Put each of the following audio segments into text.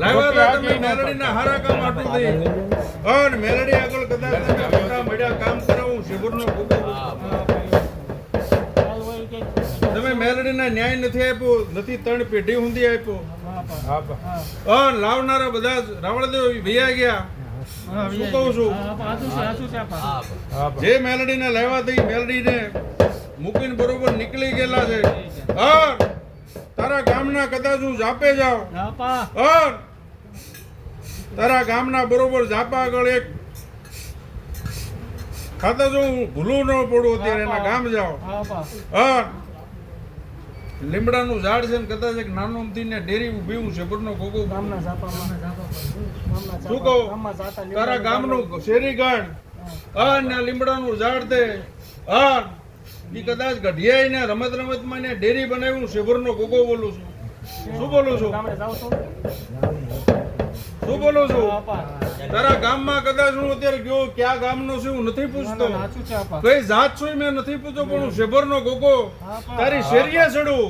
લાવ્યા તમે મેલડીના હારા કામ આટલું થઈ અને મેલડી આગળ કદાચ તમે મોટા મળ્યા કામ કરાવું શિબુરનો ખૂબ તમે મેલડીના ન્યાય નથી આપ્યો નથી ત્રણ પેઢી ઊંધી આપ્યો. અને લાવનારા બધા રાવળદેવ ભૈયા ગયા. શું કહું છું? જે મેલડીને લાવ્યા હતી મેલડીને મૂકીને બરોબર નીકળી ગયેલા છે. હા તારા ગામના કદાચ હું જાપે જાઉં. તારા ગામના બરોબર જાપા આગળ એક ખાતા જો હું ભૂલું ન પડું અત્યારે એના ગામ જાઓ લીમડાનું ઝાડ છે ને કદાચ એક નાનો અમથીને ડેરી ઊભી હું છે બરનો ગોગો શું કહું? તારા ગામનું શેરી ગાણ અને ને લીમડાનું ઝાડ તે અન ઈ કદાચ ગઢિયાઈ ને રમત રમતમાં ને ડેરી બનાવ્યું શેભરનો ગોગો બોલું છું. શું બોલું છું? શું બોલું છું? તારા ગામમાં કદાચ હું અત્યારે ગયો ક્યાં ગામનો છું હું નથી પૂછતો. કઈ જાત છું મેં નથી પૂછતો પણ હું શેભરનો ગોગો તારી શેરીએ ચડું.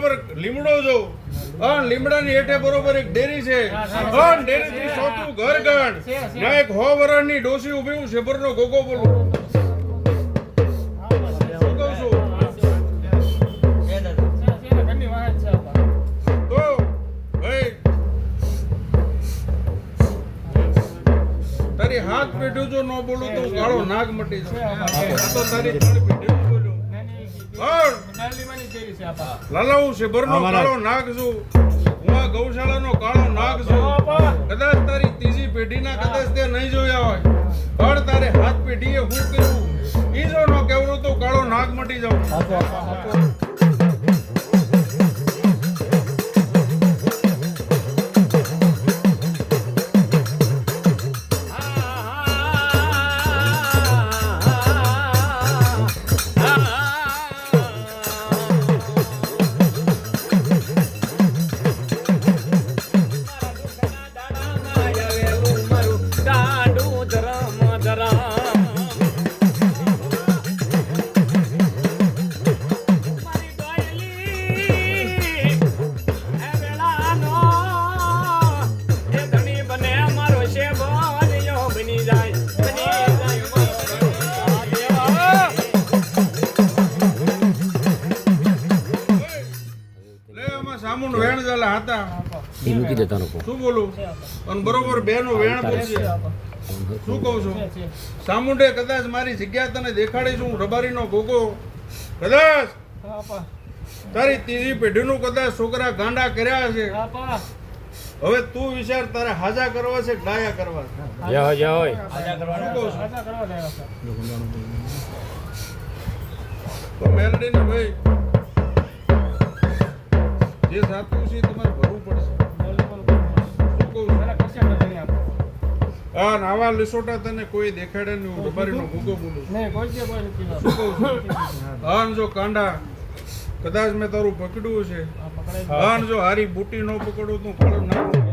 બરોબર લીમડો જો. અને લીમડાની હેઠે બરોબર એક ડેરી છે. અને ડેરીથી સોતું ઘર ગણ. ના એક હો વરણની ડોસી ઊભી હું શેભરનો ગોગો બોલું તારી હાથ પેઢ્યું જો ન બોલું તો ગાળો કાળો નાગ મટી છે તો તારી ત્રણ પેઢીઓ બોલ્યો પણ લાલા હું શેભરનો કાળો નાગ છું. હું આ ગૌશાળાનો કાળો નાગ છું. કદાચ તારી ત્રીજી પેઢીના કદાચ તે નહીં જોયા હોય. પણ તારે હાથ પેઢીએ હું કર્યું? ઈ જો ન કેવડું તો કાળો નાગ મટી જાઉં. સામુંડ વેણ જાલા હતા. એ મૂકી દેતા લોકો શું બોલું? અને બરોબર બેનું વેણ બોલશે શું કહું છું? સામુંડે કદાચ મારી જગ્યા તને દેખાડી છું રબારીનો ગોગો કદાચ તારી ત્રીજી પેઢીનું કદાચ છોકરા ગાંડા કર્યા છે હવે તું વિચાર તારે હાજા કરવા છે ગાયા ડાયા કરવા છે? જય હોય જય હોય. તો મેલડીને ભાઈ જે સાચું છે તમારે ભરવું પડશે. શું કહું છું. આ નાવા લીસોટા તને કોઈ દેખાડે નહીં હું રબારીનો ભૂગો બોલું આન જો કાંડા કદાચ મેં તારું પકડ્યું છે આન જો હારી બુટી ન પકડું તો કાળો નાખું